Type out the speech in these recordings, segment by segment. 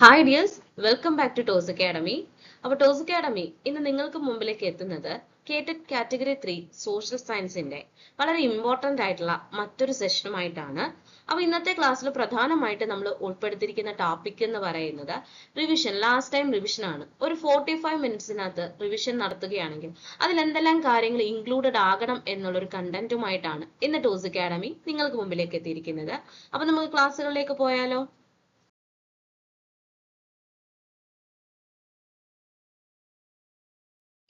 Hi dears welcome back to Toss Academy അപ്പോൾ Toss academy ഇന്ന് നിങ്ങൾക്ക് മുമ്പിലേക്ക് എത്തുന്നത് കേറ്റഡ് കാറ്റഗറി ത്രീ സോഷ്യൽ സയൻസിന്റെ വളരെ ഇമ്പോർട്ടന്റ് ആയിട്ടുള്ള മറ്റൊരു സെഷനുമായിട്ടാണ് അപ്പോൾ ഇന്നത്തെ ക്ലാസ്സിൽ പ്രധാനമായിട്ട് നമ്മൾ ഉൾപ്പെടുത്തിയിരിക്കുന്ന ടോപ്പിക് എന്ന് പറയുന്നത് റിവിഷൻ ലാസ്റ്റ് ടൈം റിവിഷൻ ആണ്. ഒരു ഫോർട്ടി ഫൈവ് മിനിറ്റ്സിനകത്ത് റിവിഷൻ നടത്തുകയാണെങ്കിൽ അതിൽ എന്തെല്ലാം കാര്യങ്ങൾ ഇൻക്ലൂഡഡ് ആകണം എന്നുള്ള ഒരു കണ്ടന്റുമായിട്ടാണ് ഇന്ന് ടോസ് അക്കാഡമി നിങ്ങൾക്ക് മുമ്പിലേക്ക് എത്തിയിരിക്കുന്നത്. അപ്പോൾ നമുക്ക് ക്ലാസ്സുകളിലേക്ക് പോയാലോ?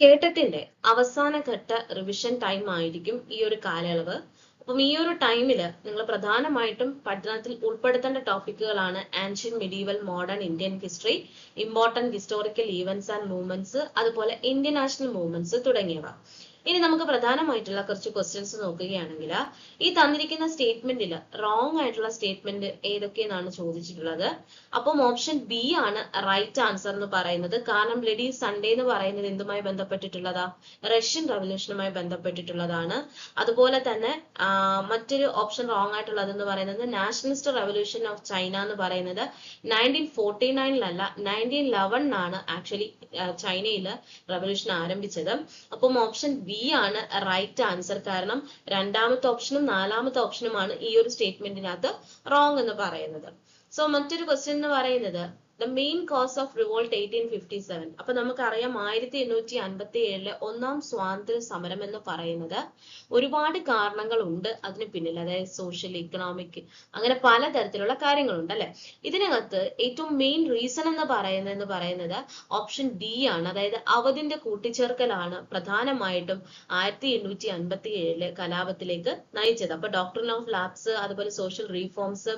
കേട്ടത്തിന്റെ അവസാന ഘട്ട റിവിഷൻ ടൈം ആയിരിക്കും ഈ ഒരു കാലയളവ്. അപ്പം ഈ ഒരു ടൈമിൽ നിങ്ങൾ പ്രധാനമായിട്ടും പഠനത്തിൽ ഉൾപ്പെടുത്തേണ്ട ടോപ്പിക്കുകളാണ് ancient medieval modern Indian history important historical events and movements അതുപോലെ ഇന്ത്യൻ നാഷണൽ മൂവ്മെന്റ്സ് തുടങ്ങിയവ. ഇനി നമുക്ക് പ്രധാനമായിട്ടുള്ള കുറച്ച് ക്വസ്റ്റ്യൻസ് നോക്കുകയാണെങ്കിൽ ഈ തന്നിരിക്കുന്ന സ്റ്റേറ്റ്മെന്റിൽ റോങ് ആയിട്ടുള്ള സ്റ്റേറ്റ്മെന്റ് ഏതൊക്കെയെന്നാണ് ചോദിച്ചിട്ടുള്ളത്? അപ്പം ഓപ്ഷൻ ബി ആണ് റൈറ്റ് ആൻസർ എന്ന് പറയുന്നത്. കാരണം ലെഡി സൺഡേ എന്ന് പറയുന്നത് എന്തുമായി ബന്ധപ്പെട്ടിട്ടുള്ളതാ? റഷ്യൻ റവല്യൂഷനുമായി ബന്ധപ്പെട്ടിട്ടുള്ളതാണ്. അതുപോലെ തന്നെ മറ്റൊരു ഓപ്ഷൻ റോങ് ആയിട്ടുള്ളത് എന്ന് പറയുന്നത് നാഷണലിസ്റ്റ് റവല്യൂഷൻ ഓഫ് ചൈന എന്ന് പറയുന്നത് നയന്റീൻ ഫോർട്ടി നയനിലല്ല നയന്റീൻ ലെവനിലാണ് ആക്ച്വലി ചൈനയിൽ റവല്യൂഷൻ ആരംഭിച്ചത്. അപ്പം ഓപ്ഷൻ ബി ആണ് റൈറ്റ് ആൻസർ കാരണം രണ്ടാമത്തെ ഓപ്ഷനും നാലാമത്തെ ഓപ്ഷനുമാണ് ഈ ഒരു സ്റ്റേറ്റ്മെന്റിനകത്ത് റോങ് എന്ന് പറയുന്നത്. സോ മറ്റൊരു ക്വസ്റ്റ്യൻ എന്ന് പറയുന്നത് the main cause of revolt eighteen fifty seven അപ്പൊ നമുക്കറിയാം ആയിരത്തി എണ്ണൂറ്റി അൻപത്തി ഏഴിലെ ഒന്നാം സ്വാതന്ത്ര്യ സമരം എന്ന് പറയുന്നത് ഒരുപാട് കാരണങ്ങൾ ഉണ്ട് അതിന് പിന്നിൽ. അതായത് സോഷ്യൽ ഇക്കണോമിക് അങ്ങനെ പലതരത്തിലുള്ള കാര്യങ്ങളുണ്ട് അല്ലെ? ഇതിനകത്ത് ഏറ്റവും മെയിൻ റീസൺ എന്ന് പറയുന്നത് എന്ന് പറയുന്നത് ഓപ്ഷൻ ഡി ആണ്. അതായത് അവധിന്റെ കൂട്ടിച്ചേർക്കലാണ് പ്രധാനമായിട്ടും ആയിരത്തി എണ്ണൂറ്റി അൻപത്തി ഏഴിലെ കലാപത്തിലേക്ക് നയിച്ചത്. അപ്പൊ ഡോക്ടർ ഓഫ് ലാബ്സ് അതുപോലെ social reforms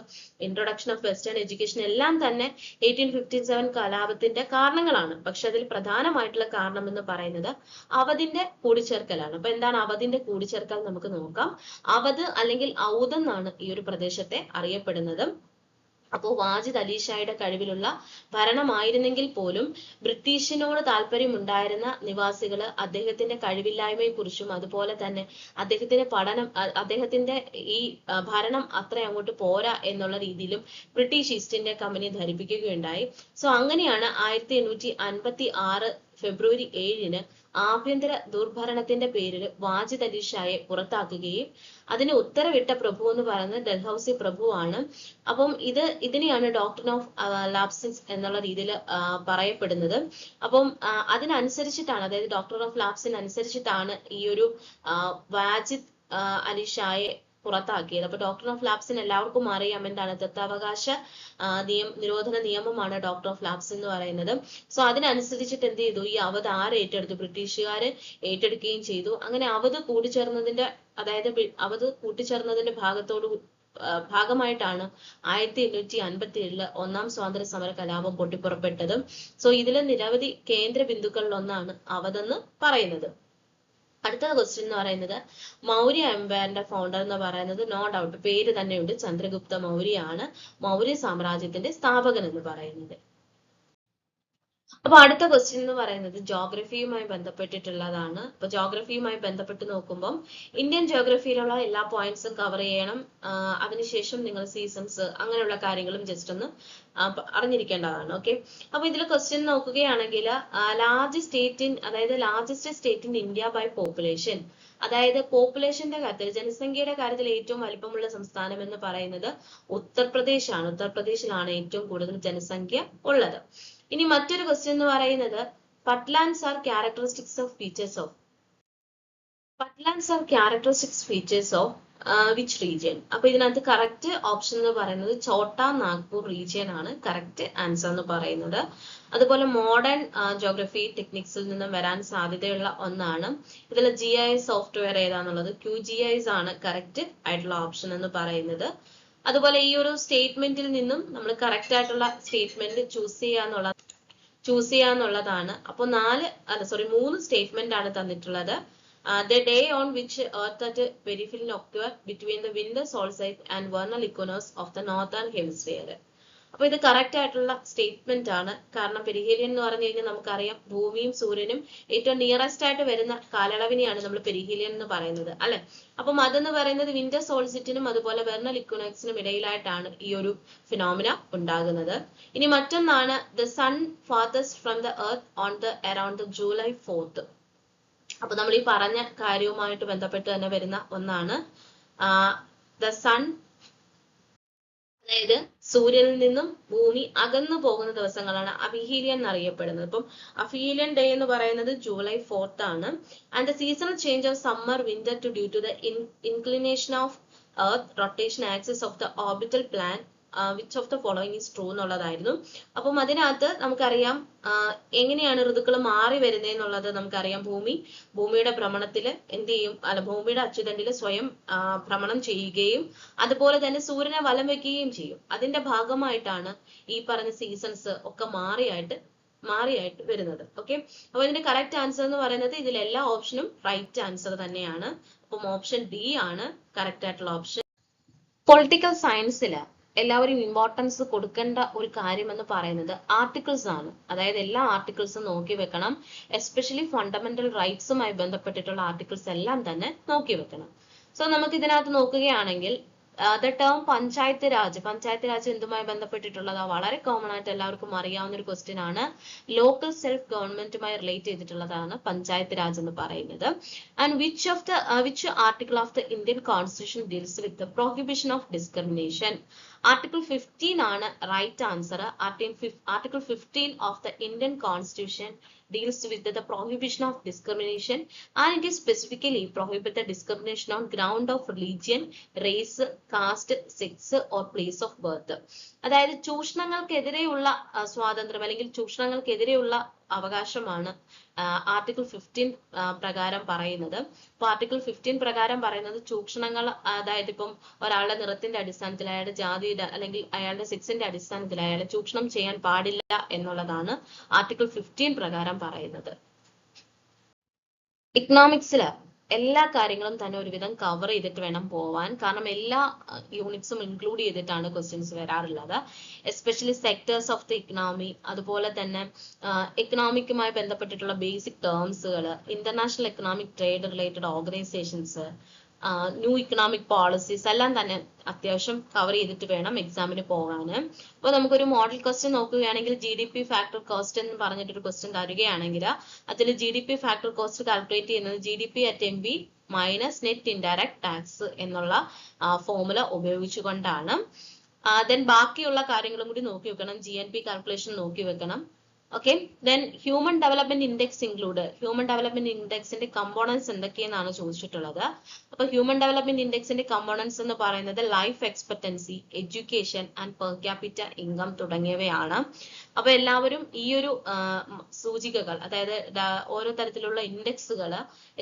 introduction of western education എല്ലാം തന്നെ എയ്റ്റീൻ ഫിഫ്റ്റി സെവൻ കലാപത്തിന്റെ കാരണങ്ങളാണ്. പക്ഷെ അതിൽ പ്രധാനമായിട്ടുള്ള കാരണം എന്ന് പറയുന്നത് അവധിന്റെ കൂടിച്ചേർക്കലാണ്. അപ്പൊ എന്താണ് അവധിന്റെ കൂടിച്ചേർക്കൽ നമുക്ക് നോക്കാം. അവധ് അല്ലെങ്കിൽ ഔദ് എന്നാണ് ഈ ഒരു പ്രദേശത്തെ അറിയപ്പെടുന്നത്. അപ്പോൾ വാജിദ് അലി ഷായുടെ കഴിവിലുള്ള ഭരണമായിരുന്നെങ്കിൽ പോലും ബ്രിട്ടീഷിനോട് താല്പര്യമുണ്ടായിരുന്ന നിവാസികൾ അദ്ദേഹത്തിന്റെ കഴിവില്ലായ്മയെ കുറിച്ചും അതുപോലെ തന്നെ അദ്ദേഹത്തിന്റെ പഠനം അദ്ദേഹത്തിന്റെ ഈ ഭരണം അത്ര അങ്ങോട്ട് പോരാ എന്നുള്ള രീതിയിലും ബ്രിട്ടീഷ് ഈസ്റ്റ് ഇന്ത്യ കമ്പനി ധരിപ്പിക്കുകയുണ്ടായി. സോ അങ്ങനെയാണ് ആയിരത്തി എണ്ണൂറ്റി അൻപത്തി ആറ് ഫെബ്രുവരി ഏഴിന് ആഭ്യന്തര ദുർഭരണത്തിന്റെ പേരിൽ വാജിദ് അലി ഷായെ പുറത്താക്കുകയും അതിന് ഉത്തരവിട്ട പ്രഭു എന്ന് പറയുന്നത് ഡൽഹൌസി പ്രഭുവാണ് അപ്പം ഇത് ഇതിനെയാണ് ഡോക്ടർ ഓഫ് ലാപ്സിൻസ് എന്നുള്ള രീതിയിൽ പറയപ്പെടുന്നത്. അപ്പം അതിനനുസരിച്ചിട്ടാണ് അതായത് ഡോക്ടർ ഓഫ് ലാപ്സിന് അനുസരിച്ചിട്ടാണ് ഈ ഒരു വാജിദ് അലി ഷായെ പുറത്താക്കിയത്. അപ്പൊ ഡോക്ടർ ഓഫ് ലാബ്സിന് എല്ലാവർക്കും അറിയാം എന്താണ് ദത്താവകാശ നിയമ നിയം നിരോധന നിയമമാണ് ഡോക്ടർ ഓഫ് ലാബ്സ് എന്ന് പറയുന്നത്. സോ അതിനനുസരിച്ചിട്ട് എന്ത് ചെയ്തു? ഈ അവധ് ആര് ഏറ്റെടുത്തു? ബ്രിട്ടീഷുകാര് ഏറ്റെടുക്കുകയും ചെയ്തു. അങ്ങനെ അവധ് കൂടിച്ചേർന്നതിന്റെ അതായത് അവധ് കൂട്ടിച്ചേർന്നതിന്റെ ഭാഗത്തോട് ഭാഗമായിട്ടാണ് ആയിരത്തി എണ്ണൂറ്റി അൻപത്തി ഏഴിൽ ഒന്നാം സ്വാതന്ത്ര്യ സമര കലാപം പൊട്ടിപ്പുറപ്പെട്ടത്. സോ ഇതിലെ നിരവധി കേന്ദ്ര ബിന്ദുക്കളിൽ ഒന്നാണ് അവതെന്ന് പറയുന്നത്. അടുത്ത ക്വസ്റ്റ്യൻ എന്ന് പറയുന്നത് മൗര്യ എംപയറിന്റെ ഫൗണ്ടർ എന്ന് പറയുന്നത് നോ ഡൗട്ട് പേര് തന്നെയുണ്ട് ചന്ദ്രഗുപ്ത മൗര്യ ആണ് മൗര്യ സാമ്രാജ്യത്തിന്റെ സ്ഥാപകൻ എന്ന് പറയുന്നത്. അപ്പൊ അടുത്ത ക്വസ്റ്റ്യൻ എന്ന് പറയുന്നത് ജോഗ്രഫിയുമായി ബന്ധപ്പെട്ടിട്ടുള്ളതാണ്. അപ്പൊ ജോഗ്രഫിയുമായി ബന്ധപ്പെട്ട് നോക്കുമ്പോൾ ഇന്ത്യൻ ജോഗ്രഫിയിലുള്ള എല്ലാ പോയിന്റ്സും കവർ ചെയ്യണം. അതിനുശേഷം നിങ്ങൾ സീസൺസ് അങ്ങനെയുള്ള കാര്യങ്ങളും ജസ്റ്റ് ഒന്ന് അറിഞ്ഞിരിക്കേണ്ടതാണ്. ഓക്കെ അപ്പൊ ഇതിൽ ക്വസ്റ്റ്യൻ നോക്കുകയാണെങ്കിൽ ലാർജ് സ്റ്റേറ്റ് ഇൻ അതായത് largest state in India by population അതായത് പോപ്പുലേഷന്റെ കാര്യത്തിൽ ജനസംഖ്യയുടെ കാര്യത്തിൽ ഏറ്റവും വലിപ്പമുള്ള സംസ്ഥാനം എന്ന് പറയുന്നത് ഉത്തർപ്രദേശ് ആണ് ഉത്തർപ്രദേശിലാണ് ഏറ്റവും കൂടുതൽ ജനസംഖ്യ ഉള്ളത്. ഇനി മറ്റൊരു ക്വസ്റ്റ്യൻ എന്ന് പറയുന്നത് patlands are characteristics of features of patlands are characteristics features of which region അപ്പൊ ഇതിനകത്ത് കറക്റ്റ് ഓപ്ഷൻ എന്ന് പറയുന്നത് ചോട്ട നാഗ്പൂർ റീജിയൻ ആണ് കറക്റ്റ് ആൻസർ എന്ന് പറയുന്നത്. അതുപോലെ മോഡേൺ ജോഗ്രഫി ടെക്നിക്സിൽ നിന്നും വരാൻ സാധ്യതയുള്ള ഒന്നാണ്. ഇതിൽ ജി ഐ സോഫ്റ്റ്വെയർ ഏതാന്നുള്ളത്? ക്യു ജി ഐസ് ആണ് കറക്റ്റ് ആയിട്ടുള്ള ഓപ്ഷൻ എന്ന് പറയുന്നത്. അതുപോലെ ഈ ഒരു സ്റ്റേറ്റ്മെന്റിൽ നിന്നും നമ്മൾ കറക്റ്റ് ആയിട്ടുള്ള സ്റ്റേറ്റ്മെന്റ് ചൂസ് ചെയ്യാന്നുള്ള ചൂസ് ചെയ്യാന്നുള്ളതാണ്. അപ്പോൾ നാല് അല്ല സോറി മൂന്ന് സ്റ്റേറ്റ്മെന്റ് ആണ് തന്നിട്ടുള്ളത്. The day on which earth at perihelion occur between the winter solstice and vernal equinox of the northern hemisphere അപ്പൊ ഇത് കറക്റ്റ് ആയിട്ടുള്ള സ്റ്റേറ്റ്മെന്റ് ആണ്. കാരണം പെരിഹീലിയൻ എന്ന് പറഞ്ഞു കഴിഞ്ഞാൽ നമുക്കറിയാം ഭൂമിയും സൂര്യനും ഏറ്റവും നിയറസ്റ്റ് ആയിട്ട് വരുന്ന കാലയളവിനെയാണ് നമ്മൾ പെരിഹീലിയൻ എന്ന് പറയുന്നത് അല്ലെ? അപ്പം അതെന്ന് പറയുന്നത് വിന്റർ സോൾസിറ്റിനും അതുപോലെ വെർണൽ ഇക്വനോക്സിനും ഇടയിലായിട്ടാണ് ഈ ഒരു ഫിനോമിന ഉണ്ടാകുന്നത്. ഇനി മറ്റൊന്നാണ് the sun farthest from the earth on the around July fourth അപ്പൊ നമ്മൾ ഈ പറഞ്ഞ കാര്യവുമായിട്ട് ബന്ധപ്പെട്ട് തന്നെ വരുന്ന ഒന്നാണ്. ദ സൺ അതായത് സൂര്യനിൽ നിന്നും ഭൂമി അകന്നു പോകുന്ന ദിവസങ്ങളാണ് അഫീലിയൻ എന്നറിയപ്പെടുന്നത്. അപ്പം അഫീലിയൻ ഡേ എന്ന് പറയുന്നത് ജൂലൈ ഫോർത്ത് ആണ്. And the seasonal change of summer winter to due to the inclination of earth rotation axis of the orbital plane which of the following is true എന്നുള്ളതായിരുന്നു. അപ്പം അതിനകത്ത് നമുക്കറിയാം എങ്ങനെയാണ് ഋതുക്കൾ മാറി വരുന്നത് എന്നുള്ളത് നമുക്കറിയാം. ഭൂമി ഭൂമിയുടെ ഭ്രമണത്തിൽ എന്ത് ചെയ്യും? അല്ല ഭൂമിയുടെ അച്ചുതണ്ടിൽ സ്വയം ഭ്രമണം ചെയ്യുകയും അതുപോലെ തന്നെ സൂര്യനെ വലം വെക്കുകയും ചെയ്യും. അതിന്റെ ഭാഗമായിട്ടാണ് ഈ പറഞ്ഞ സീസൺസ് ഒക്കെ മാറിയായിട്ട് മാറിയായിട്ട് വരുന്നത്. ഓക്കെ അപ്പൊ ഇതിന്റെ കറക്റ്റ് ആൻസർ എന്ന് പറയുന്നത് ഇതിൽ എല്ലാ ഓപ്ഷനും റൈറ്റ് ആൻസർ തന്നെയാണ്. അപ്പം ഓപ്ഷൻ ഡി ആണ് കറക്റ്റ് ആയിട്ടുള്ള ഓപ്ഷൻ പൊളിറ്റിക്കൽ സയൻസിൽ എല്ലാവരും ഇമ്പോർട്ടൻസ് കൊടുക്കേണ്ട ഒരു കാര്യം എന്ന് പറയുന്നത് ആർട്ടിക്കിൾസ് ആണ്. അതായത് എല്ലാ ആർട്ടിക്കിൾസും നോക്കി വെക്കണം. എസ്പെഷ്യലി ഫണ്ടമെന്റൽ റൈറ്റ്സുമായി ബന്ധപ്പെട്ടിട്ടുള്ള ആർട്ടിക്കിൾസ് എല്ലാം തന്നെ നോക്കി വെക്കണം. സോ നമുക്ക് ഇതിനകത്ത് നോക്കുകയാണെങ്കിൽ ദ ടേം പഞ്ചായത്ത് രാജ്. പഞ്ചായത്ത് രാജ് എന്തുമായി ബന്ധപ്പെട്ടിട്ടുള്ളതാ? വളരെ കോമൺ ആയിട്ട് എല്ലാവർക്കും അറിയാവുന്ന ഒരു ക്വസ്റ്റ്യൻ ആണ് ലോക്കൽ സെൽഫ് ഗവൺമെന്റുമായി റിലേറ്റ് ചെയ്തിട്ടുള്ളതാണ് പഞ്ചായത്ത് രാജ് എന്ന് പറയുന്നത്. And which of the which article of the Indian constitution deals with the prohibition of discrimination article fifteen ആണ് right answer article fifteen of the Indian constitution deals with the prohibition of discrimination and it is specifically prohibit the discrimination on ground of religion, race, caste, sex or place of birth. അതായത് ചൂഷണങ്ങൾക്കെതിരെയുള്ള സ്വാതന്ത്ര്യം അല്ലെങ്കിൽ ചൂഷണങ്ങൾക്കെതിരെയുള്ള അവകാശമാണ്. Article fifteen പ്രകാരം പറയുന്നത്. അപ്പൊ article fifteen പ്രകാരം പറയുന്നത് ചൂഷണങ്ങൾ അതായത് ഇപ്പം ഒരാളുടെ നിറത്തിന്റെ അടിസ്ഥാനത്തിൽ അയാളുടെ ജാതിയുടെ അല്ലെങ്കിൽ അയാളുടെ സെക്സിന്റെ അടിസ്ഥാനത്തിൽ അയാളെ ചൂഷണം ചെയ്യാൻ പാടില്ല എന്നുള്ളതാണ് ആർട്ടിക്കിൾ ഫിഫ്റ്റീൻ പ്രകാരം പറയുന്നത്. ഇക്കണോമിക്സിൽ എല്ലാ കാര്യങ്ങളും തന്നെ ഒരുവിധം കവർ ചെയ്തിട്ട് വേണം പോവാൻ. കാരണം എല്ലാ യൂണിറ്റ്സും ഇൻക്ലൂഡ് ചെയ്തിട്ടാണ് ക്വസ്റ്റ്യൻസ് വരാറുള്ളത്. Especially sectors of the economy അതുപോലെ തന്നെ എക്കണോമിക്കുമായി ബന്ധപ്പെട്ടിട്ടുള്ള basic ടേംസുകൾ international economic trade related organisations new economic policies എല്ലാം തന്നെ അത്യാവശ്യം കവർ ചെയ്തിട്ട് വേണം എക്സാമിന് പോകാൻ അപ്പോൾ നമുക്കൊരു മോഡൽ ക്വസ്റ്റ്യൻ നോക്കുകയാണെങ്കിൽ G D P factor cost എന്ന് പറഞ്ഞിട്ടൊരു ക്വസ്റ്റ്യൻ തരികയാണെങ്കിൽ അതിൽ G D P factor cost calculate ചെയ്യുന്നത് G D P at M P minus net indirect tax എന്നുള്ള ഫോമുല ഉപയോഗിച്ചുകൊണ്ടാണ്. ദെൻ ബാക്കിയുള്ള കാര്യങ്ങളും കൂടി നോക്കി വെക്കണം. ജി എൻ പി കാൽക്കുലേഷൻ നോക്കി വെക്കണം. Okay then human development index include human development ഇൻഡെക്സിന്റെ components എന്തൊക്കെയെന്നാണ് ചോദിച്ചിട്ടുള്ളത്? അപ്പൊ ഹ്യൂമൻ ഡെവലപ്മെന്റ് ഇൻഡെക്സിന്റെ കമ്പോണൻസ് എന്ന് പറയുന്നത് life expectancy education and per capita income തുടങ്ങിയവയാണ്. അപ്പൊ എല്ലാവരും ഈ ഒരു സൂചികകൾ അതായത് ഓരോ തരത്തിലുള്ള ഇൻഡെക്സുകൾ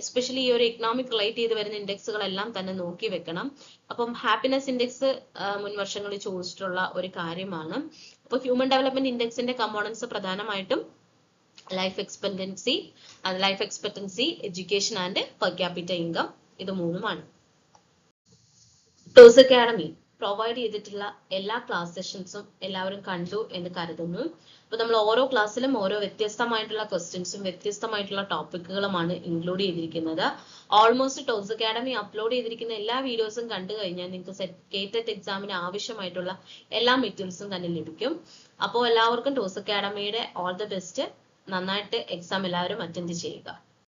എസ്പെഷ്യലി ഈ ഒരു ഇക്കണോമിക് റിലേറ്റ് ചെയ്ത് വരുന്ന ഇൻഡെക്സുകളെല്ലാം തന്നെ നോക്കി വെക്കണം. അപ്പം ഹാപ്പിനെസ് ഇൻഡെക്സ് മുൻവർഷങ്ങളിൽ ചോദിച്ചിട്ടുള്ള ഒരു കാര്യമാണ്. അപ്പോൾ ഹ്യൂമൻ ഡെവലപ്മെന്റ് ഇൻഡെക്സിന്റെ കമ്പോണൻസ് പ്രധാനമായിട്ടും life expendency life expectancy education and per capita income ഇത് മൂന്നുമാണ്. ടോസ് അക്കാഡമി പ്രൊവൈഡ് ചെയ്തിട്ടുള്ള എല്ലാ ക്ലാസ് സെഷൻസും എല്ലാവരും കണ്ടു എന്ന് കരുതുന്നു. അപ്പൊ നമ്മൾ ഓരോ ക്ലാസ്സിലും ഓരോ വ്യത്യസ്തമായിട്ടുള്ള ക്വസ്റ്റ്യൻസും വ്യത്യസ്തമായിട്ടുള്ള ടോപ്പിക്കുകളുമാണ് ഇൻക്ലൂഡ് ചെയ്തിരിക്കുന്നത്. ഓൾമോസ്റ്റ് ടോസ് അക്കാഡമി അപ്ലോഡ് ചെയ്തിരിക്കുന്ന എല്ലാ വീഡിയോസും കണ്ടു കഴിഞ്ഞാൽ നിങ്ങൾക്ക് കേറ്ററ്റ് എക്സാമിന് ആവശ്യമായിട്ടുള്ള എല്ലാ മെറ്റീരിയൽസും തന്നെ ലഭിക്കും. അപ്പോൾ എല്ലാവർക്കും ടോസ് അക്കാഡമിയുടെ ഓൾ ദ ബെസ്റ്റ് നന്നായിട്ട് എക്സാം എല്ലാവരും അറ്റൻഡ് ചെയ്യുക.